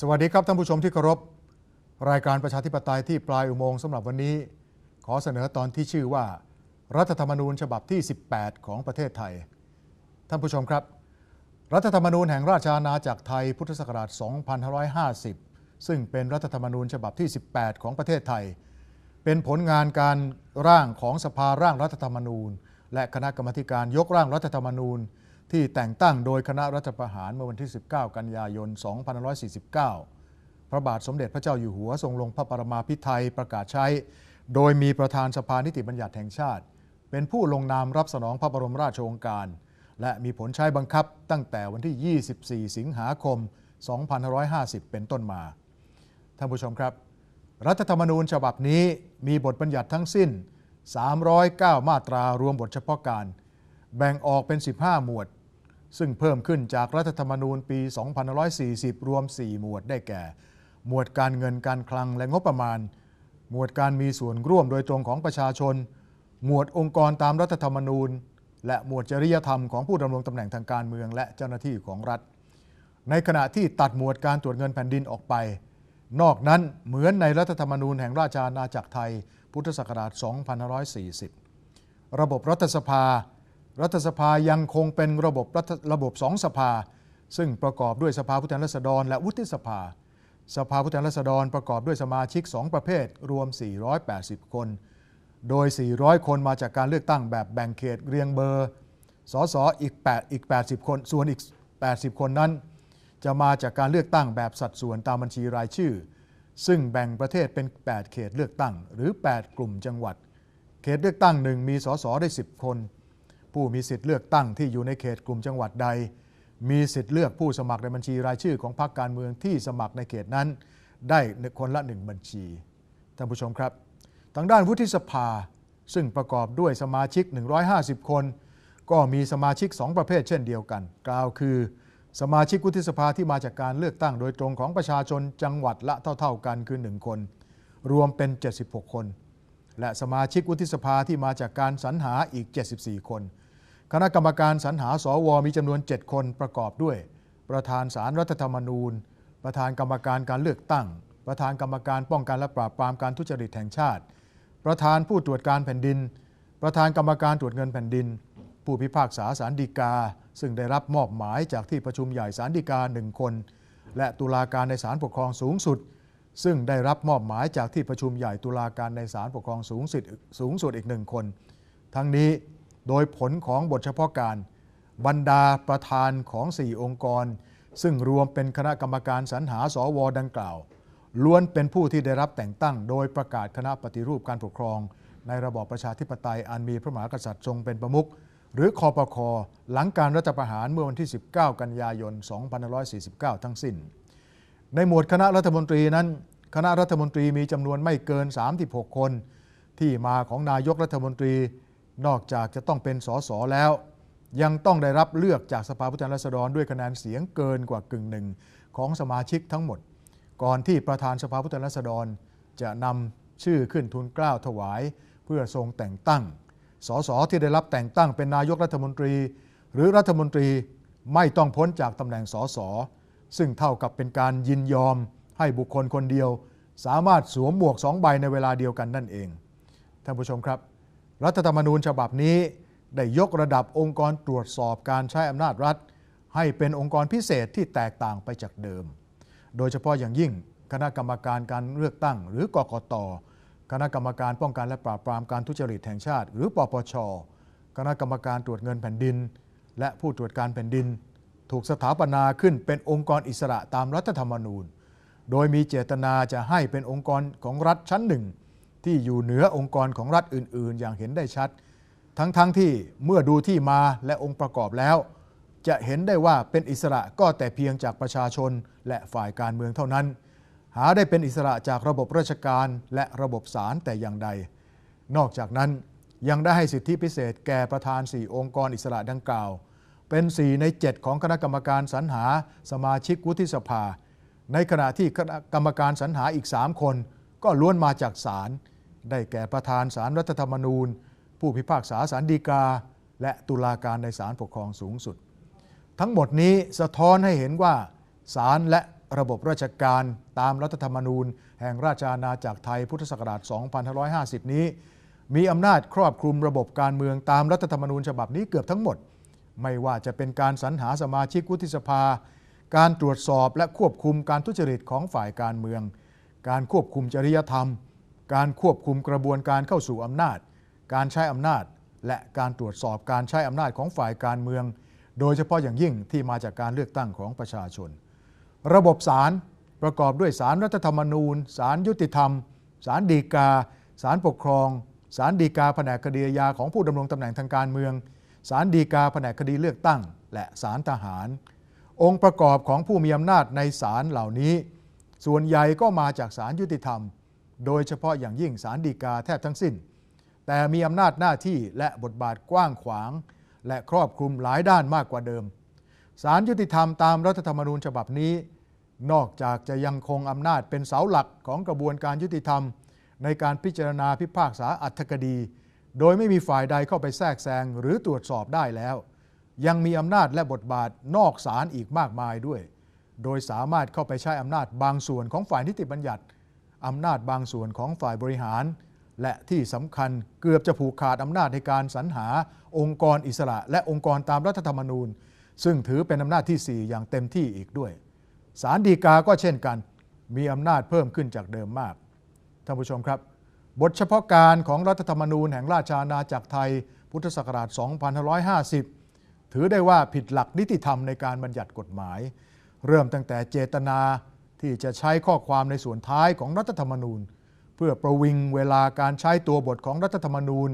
สวัสดีครับท่านผู้ชมที่เคารพ รายการประชาธิปไตยที่ปลายอุโมงค์สำหรับวันนี้ ขอเสนอตอนที่ชื่อว่า รัฐธรรมนูญฉบับที่ 18 ของประเทศไทย ท่านผู้ชมครับ รัฐธรรมนูญแห่งราชอาณาจักรไทยพุทธศักราช 2550 ซึ่งเป็นรัฐธรรมนูญฉบับที่ 18 ของประเทศไทย เป็นผลงานการร่างของสภาร่างรัฐธรรมนูญ และคณะกรรมการยกร่างรัฐธรรมนูญ ที่แต่งตั้งโดยคณะรัฐประหารเมื่อวันที่ 19 กันยายน 2549 พระบาทสมเด็จพระเจ้าอยู่หัวทรงลงพระปรมาภิไธยประกาศใช้ โดยมีประธานสภานิติบัญญัติแห่งชาติ เป็นผู้ลงนามรับสนองพระบรมราชโองการ และมีผลใช้บังคับตั้งแต่วันที่ 24 สิงหาคม 2550 เป็นต้นมา ท่านผู้ชมครับ รัฐธรรมนูญฉบับนี้มีบทบัญญัติทั้งสิ้น 309 มาตรารวมบทเฉพาะการ แบ่งออกเป็น 15 หมวด ซึ่งเพิ่มขึ้นจากรัฐธรรมนูญปี 2540 รวม 4 หมวดได้แก่ หมวดการเงินการคลังและงบประมาณ หมวดการมีส่วนร่วมโดยตรงของประชาชน หมวดองค์กรตามรัฐธรรมนูญ และหมวดจริยธรรมของผู้ดำรงตำแหน่งทางการเมืองและเจ้าหน้าที่ของรัฐ ในขณะที่ตัดหมวดการตรวจเงินแผ่นดินออกไป นอกนั้นเหมือนในรัฐธรรมนูญแห่งราชอาณาจักรไทย พุทธศักราช 2540 ระบบรัฐสภา รัฐสภายังคงเป็นระบบรัฐระบบสองสภา ซึ่งประกอบด้วยสภาผู้แทนราษฎร และวุฒิสภา สภาผู้แทนราษฎรประกอบด้วยสมาชิก 2 ประเภท รวม 480 คน โดย 400 คนมาจากการเลือกตั้งแบบแบ่งเขตเรียงเบอร์ สสอีก8อีก 80 คน ส่วนอีก 80 คนนั้น จะมาจากการเลือกตั้งแบบสัดส่วนตามบัญชีรายชื่อ ซึ่งแบ่งประเทศเป็น 8 เขตเลือกตั้ง หรือ 8 กลุ่มจังหวัด เขตเลือกตั้งหนึ่งมีสสได้ 10 คน ผู้มีสิทธิ์เลือกตั้งที่อยู่ในเขตกลุ่มจังหวัดใด มีสิทธิ์เลือกผู้สมัครในบัญชีรายชื่อของพรรคการเมืองที่สมัครในเขตนั้น ได้คนละหนึ่งบัญชี ท่านผู้ชมครับ ทางด้านวุฒิสภา ซึ่งประกอบด้วยสมาชิก 150 คน ก็มีสมาชิก 2 ประเภทเช่นเดียวกัน กล่าวคือ สมาชิกวุฒิสภาที่มาจากการเลือกตั้งโดยตรงของประชาชนจังหวัดละเท่า ๆกันคือ 1 คน รวมเป็น 76 คน และสมาชิกวุฒิสภาที่มาจากการสรรหาอีก 74 คน คณะกรรมการสรรหาสวมีจำนวน 7 คนประกอบด้วย ประธานสารรัฐธรรมนูญ ประธานกรรมการการเลือกตั้ง ประธานกรรมการป้องกันและปราบปรามการทุจริตแห่งชาติ ประธานผู้ตรวจการแผ่นดิน ประธานกรรมการตรวจเงินแผ่นดิน ผู้พิพากษาสารดีกา ซึ่งได้รับมอบหมายจากที่ประชุมใหญ่สารดีกาหนึ่งคน และตุลาการในศาลปกครองสูงสุด ซึ่งได้รับมอบหมายจากที่ประชุมใหญ่ตุลาการในศาลปกครองสูงสุดสูงสุดอีกหนึ่งคน ทั้งนี้โดยผลของบทเฉพาะการ บรรดาประธานของ 4 องค์กร ซึ่งรวมเป็นคณะกรรมการสรรหาสวดังกล่าว ล้วนเป็นผู้ที่ได้รับแต่งตั้ง โดยประกาศคณะปฏิรูปการปกครอง ในระบอบประชาธิปไตยอันมีพระมหากษัตริย์ทรงเป็นประมุขหรือคอปคหลังการรัฐประหารเมื่อวันที่ 19 กันยายน 2549 ทั้งสิ้น ในหมวดคณะรัฐมนตรีนั้น คณะรัฐมนตรีมีจำนวนไม่เกิน 36 คน ที่มาของนายกรัฐมนตรีนอกจากจะต้องเป็นสสแล้ว ยังต้องได้รับเลือกจากสภาผู้แทนราษฎรด้วยคะแนนเสียงเกินกว่ากึ่งหนึ่งของสมาชิกทั้งหมด ก่อนที่ประธานสภาผู้แทนราษฎร จะนำชื่อขึ้นทุนกล้าวถวาย เพื่อทรงแต่งตั้ง สสที่ได้รับแต่งตั้งเป็นนายกรัฐมนตรี หรือรัฐมนตรีไม่ต้องพ้นจากตำแหน่งสสซึ่งเท่ากับเป็นการยินยอม ให้บุคคลคนเดียว สามารถสวมหมวกสองใบในเวลาเดียวกันนั่นเองท่านผู้ชมครับ รัฐธรรมนูญฉบับนี้ ได้ยกระดับองค์กรตรวจสอบการใช้อำนาจรัฐ ให้เป็นองค์กรพิเศษที่แตกต่างไปจากเดิม โดยเฉพาะอย่างยิ่งคณะกรรมการการเลือกตั้ง หรือกกต คณะกรรมการป้องกันและปราบปรามการทุจริตแห่งชาติ หรือปปช คณะกรรมการตรวจเงินแผ่นดิน และผู้ตรวจการแผ่นดิน ถูกสถาปนาขึ้นเป็นองค์กรอิสระตามรัฐธรรมนูญ โดยมีเจตนาจะให้เป็นองค์กรของรัฐชั้นหนึ่ง ที่อยู่เหนือองค์กรของรัฐอื่น ๆ อย่างเห็นได้ชัด ทั้งๆทที่เมื่อดูที่มาและองค์ประกอบแล้ว จะเห็นได้ว่าเป็นอิสระก็แต่เพียงจากประชาชนและฝ่ายการเมืองเท่านั้น หาได้เป็นอิสระจากระบบราชการและระบบศาลแต่อย่างใด นอกจากนั้นยังได้ให้สิทธิพิเศษแก่ประธาน 4 องค์กรอิสระดังกล่าว เป็น 4 ใน 7 ของคณะกรรมการสรรหาสมาชิกวุฒิสภา ในขณะที่กรรมการสรรหาอีก 3 คน ก็ล้วนมาจากศาลได้แก่ประธานสารรัฐธรรมนูญ ผู้พิพากษาสารดีกา และตุลาการในศาลปกครองสูงสุด ทั้งหมดนี้สะท้อนให้เห็นว่าศาลและระบบราชการตามรัฐธรรมนูญ แห่งราชอาณาจักรไทยพุทธศักราช 2550 นี้ มีอำนาจครอบคลุมระบบการเมืองตามรัฐธรรมนูญฉบับนี้เกือบทั้งหมด ไม่ว่าจะเป็นการสรรหาสมาชิกวุฒิสภา การตรวจสอบและควบคุมการทุจริตของฝ่ายการเมือง การควบคุมจริยธรรม การควบคุมกระบวนการเข้าสู่อำนาจ การใช้อำนาจ และการตรวจสอบการใช้อำนาจของฝ่ายการเมือง โดยเฉพาะอย่างยิ่งที่มาจากการเลือกตั้งของประชาชน ระบบศาลประกอบด้วยศาลรัฐธรรมนูญศาลยุติธรรมศาลฎีกาศาลปกครองศาลฎีกาแผนกคดีอาญาของผู้ดำรงตำแหน่งทางการเมืองศาลฎีกาแผนกคดีเลือกตั้ง และศาลทหาร องค์ประกอบของผู้มีอำนาจในศาลเหล่านี้ ส่วนใหญ่ก็มาจากศาลยุติธรรม โดยเฉพาะอย่างยิ่งศาลฎีกาแทบทั้งสิ้น แต่มีอำนาจหน้าที่และบทบาทกว้างขวาง และครอบคลุมหลายด้านมากกว่าเดิมศาลยุติธรรมตามรัฐธรรมนูญฉบับนี้ นอกจากจะยังคงอำนาจเป็นเสาหลักของกระบวนการยุติธรรม ในการพิจารณาพิพากษาอัตคดี โดยไม่มีฝ่ายใดเข้าไปแทรกแซงหรือตรวจสอบได้แล้ว ยังมีอำนาจและบทบาทนอกศาลอีกมากมายด้วย โดยสามารถเข้าไปใช้อำนาจบางส่วนของฝ่ายนิติบัญญัติอำนาจบางส่วนของฝ่ายบริหาร และที่สำคัญเกือบจะผูกขาดอำนาจในการสรรหาองค์กรอิสระ และองค์กรตามรัฐธรรมนูญ ซึ่งถือเป็นอำนาจที่ 4 อย่างเต็มที่อีกด้วยศาลฎีกาก็เช่นกัน มีอำนาจเพิ่มขึ้นจากเดิมมากท่านผู้ชมครับ บทเฉพาะการของรัฐธรรมนูญแห่งราชอาณาจักรไทยพุทธศักราช 2550 ถือได้ว่าผิดหลักนิติธรรมในการบัญญัติกฎหมาย เริ่มตั้งแต่เจตนาที่จะใช้ข้อความในส่วนท้ายของรัฐธรรมนูญ เพื่อประวิงเวลาการใช้ตัวบทของรัฐธรรมนูญ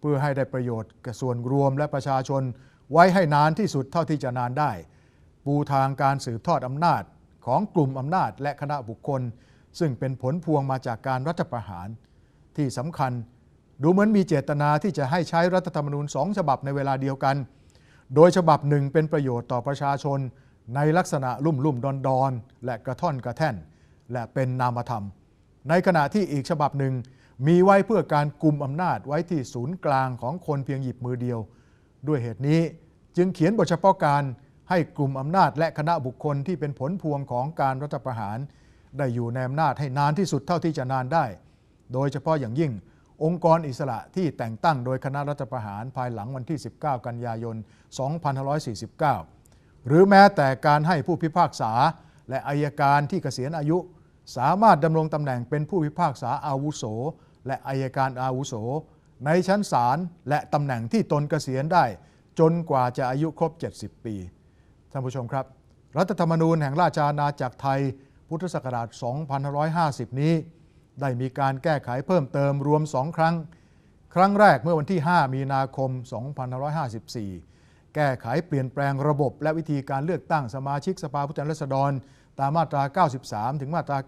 เพื่อให้ได้ประโยชน์แก่ส่วนรวมและประชาชน ไว้ให้นานที่สุดเท่าที่จะนานได้ ปูทางการสืบทอดอำนาจของกลุ่มอำนาจและคณะบุคคล ซึ่งเป็นผลพวงมาจากการรัฐประหาร ที่สำคัญ ดูเหมือนมีเจตนาที่จะให้ใช้รัฐธรรมนูญสองฉบับในเวลาเดียวกัน โดยฉบับหนึ่งเป็นประโยชน์ต่อประชาชน ในลักษณะลุ่มลุ่มดอนดอนและกระท่อนกระแท่น และเป็นนามธรรม ในขณะที่อีกฉบับหนึ่งมีไว้เพื่อการกลุ่มอำนาจไว้ที่ศูนย์กลางของคนเพียงหยิบมือเดียว ด้วยเหตุนี้จึงเขียนบทเฉพาะการให้กลุ่มอำนาจและคณะบุคคลที่เป็นผลพวงของการรัฐประหาร ได้อยู่ในอำนาจให้นานที่สุดเท่าที่จะนานได้ โดยเฉพาะอย่างยิ่ง องค์กรอิสระที่แต่งตั้งโดยคณะรัฐประหารภายหลังวันที่ 19 กันยายน 2549 หรือแม้แต่การให้ผู้พิพากษาและอายการที่เกษียณอายุ สามารถดำรงตำแหน่งเป็นผู้พิพากษาอาวุโส และอายการอาวุโส ในชั้นศาลและตำแหน่งที่ตนเกษียณได้ จนกว่าจะอายุครบ 70 ปี ท่านผู้ชมครับ รัฐธรรมนูญแห่งราชอาณาจักรไทย พุทธศักราช 2550 นี้ ได้มีการแก้ไขเพิ่มเติมรวม 2 ครั้ง ครั้งแรกเมื่อวันที่ 5 มีนาคม 2554 แก้ไขเปลี่ยนแปลงระบบ และวิธีการเลือกตั้งสมาชิกสภาผู้แทนราษฎร ตามมาตรา 93 ถึงมาตรา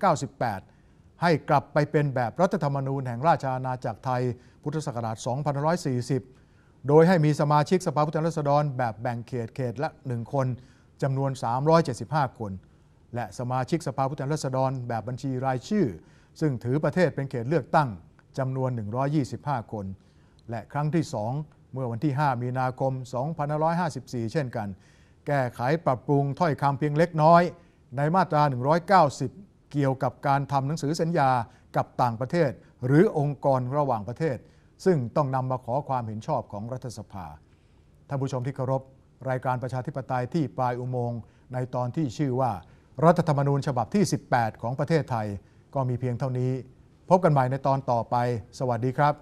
98 ให้กลับไปเป็นแบบรัฐธรรมนูญแห่งราชอาณาจักรไทย พุทธศักราช 2540 โดยให้มีสมาชิกสภาผู้แทนราษฎร แบบแบ่งเขตเขตละ 1 คนจำนวน 375 คน และสมาชิกสภาผู้แทนราษฎร แบบบัญชีรายชื่อ ซึ่งถือประเทศเป็นเขตเลือกตั้งจำนวน 125 คน และครั้งที่ 2 เมื่อวันที่ 5 มีนาคม 2554 เช่นกัน แก้ไขปรับปรุงถ้อยคำเพียงเล็กน้อย ในมาตรา 190 เกี่ยวกับการทำหนังสือสัญญากับต่างประเทศ หรือองค์กรระหว่างประเทศ ซึ่งต้องนำมาขอความเห็นชอบของรัฐสภาท่านผู้ชมที่เคารพรายการประชาธิปไตยที่ปลายอุโมงค์ในตอนที่ชื่อว่า รัฐธรรมนูญฉบับที่ 18 ของประเทศไทย ก็มีเพียงเท่านี้ พบกันใหม่ในตอนต่อไป สวัสดีครับ